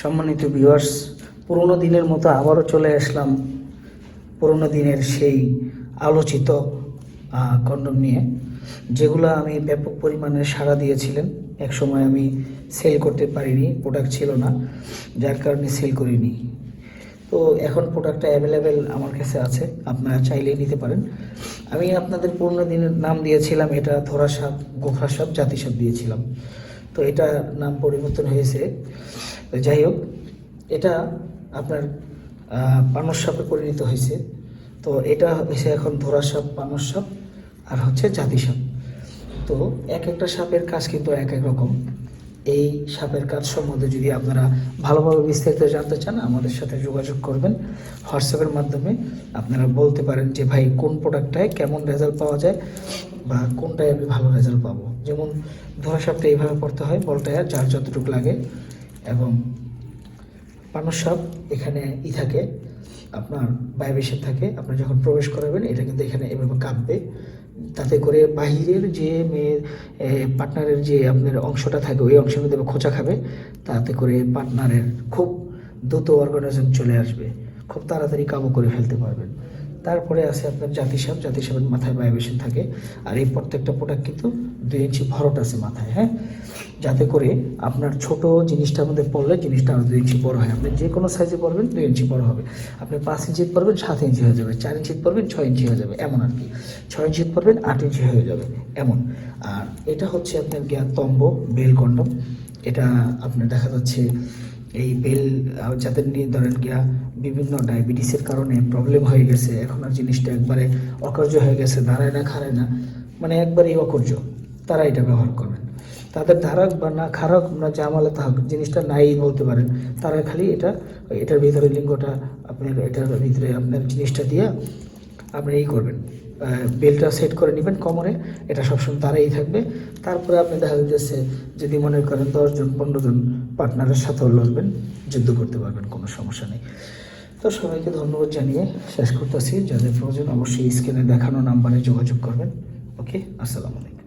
সম্মানিত ভিউয়ার্স পুরোনো দিনের মতো আবারও চলে আসলাম পুরোনো দিনের সেই আলোচিত কন্ডম নিয়ে, যেগুলো আমি ব্যাপক পরিমাণে সাড়া দিয়েছিলেন। এক সময় আমি সেল করতে পারিনি প্রোডাক্ট ছিল না, যার কারণে সেল করিনি। তো এখন প্রোডাক্টটা অ্যাভেলেবেল আমার কাছে আছে, আপনারা চাইলেই নিতে পারেন। আমি আপনাদের পুরোনো দিনের নাম দিয়েছিলাম, এটা ধরা সাপ গোখরা সাপ জাতি সাপ দিয়েছিলাম। তো এটা নাম পরিবর্তন হয়েছে। যাই হোক, এটা আপনার পানস সাপে পরিণত হয়েছে। তো এটা হয়েছে এখন ধরা সাপ, পানস সাপ, আর হচ্ছে জাতি সাপ। তো এক একটা সাপের কাজ কিন্তু এক এক রকম। এই সাপের কাজ সম্বন্ধে যদি আপনারা ভালোভাবে বিস্তারিত জানতে চান, আমাদের সাথে যোগাযোগ করবেন। হোয়াটসঅ্যাপের মাধ্যমে আপনারা বলতে পারেন যে, ভাই, কোন প্রোডাক্টটায় কেমন রেজাল্ট পাওয়া যায় বা কোনটায় আমি ভালো রেজাল্ট পাবো? যেমন ধরা সাপটা এইভাবে পড়তে হয় বলটায় যার যতটুকু লাগে। এবং পানস সাপ এখানে ই থাকে আপনার ভাইব্রেশন থাকে আপনি যখন প্রবেশ করাবেন, এটা কিন্তু এখানে এভাবে কাঁপবে। তাতে করে বাহিরের যে মেয়ের পার্টনারের যে আপনার অংশটা থাকে, ওই অংশের মধ্যে খোঁচা খাবে। তাতে করে পার্টনারের খুব দ্রুত অর্গানিজম চলে আসবে। খুব তাড়াতাড়ি কাবু করে ফেলতে পারবেন। তারপরে আছে আপনার জাতি সাপ জাতি সাপের মাথায় ভাইব্রেশন থাকে। আর এই প্রত্যেকটা প্রোডাক্ট কিন্তু দুই ইঞ্চি ভরট আছে মাথায় হ্যাঁ? যাতে করে আপনার ছোট জিনিসটার মধ্যে পড়লে জিনিসটা আরও দুই ইঞ্চি বড় হয়। আপনি যে কোনো সাইজে পড়বেন, দুই ইঞ্চি বড় হবে। আপনি পাঁচ ইঞ্চি পড়বেন, সাত ইঞ্চি হয়ে যাবে। চার ইঞ্চি পড়বেন, ছয় ইঞ্চি হয়ে যাবে। এমন আর কি। ছয় ইঞ্চি পড়বেন, আট ইঞ্চি হয়ে যাবে। এমন। আর এটা হচ্ছে আপনার গিয়া তম্ব বেল কন্ডম এটা আপনার দেখা যাচ্ছে এই বেল যাদের নিয়ে ধরেন গিয়া বিভিন্ন ডায়াবেটিসের কারণে প্রবলেম হয়ে গেছে এখন আর জিনিসটা একবারে অকার্য হয়ে গেছে দাঁড়ায় না খাড়ায় না মানে একবারেই অকর্য তারা এটা ব্যবহার করবেন। তাদের ধারক বা না খারাপ না জামালে থাক জিনিসটা নাই বলতে পারেন, তারা খালি এটা, এটার ভিতরে লিঙ্গটা আপনার, এটার ভিতরে আপনার জিনিসটা দিয়ে আপনি এই করবেন। বেলটা সেট করে নেবেন কোমরে, এটা সবসময় তারাই থাকবে। তারপরে আপনি দেখা যাচ্ছে যদি মনে করেন দশজন পনেরো জন পার্টনারের সাথেও লড়বেন, যুদ্ধ করতে পারবেন, কোনো সমস্যা নেই। তো সবাইকে ধন্যবাদ জানিয়ে শেষ করতেছি। যাদের প্রয়োজন অবশ্যই স্ক্রিনে দেখানো নাম্বারে যোগাযোগ করবেন। ওকে আসসালামু আলাইকুম।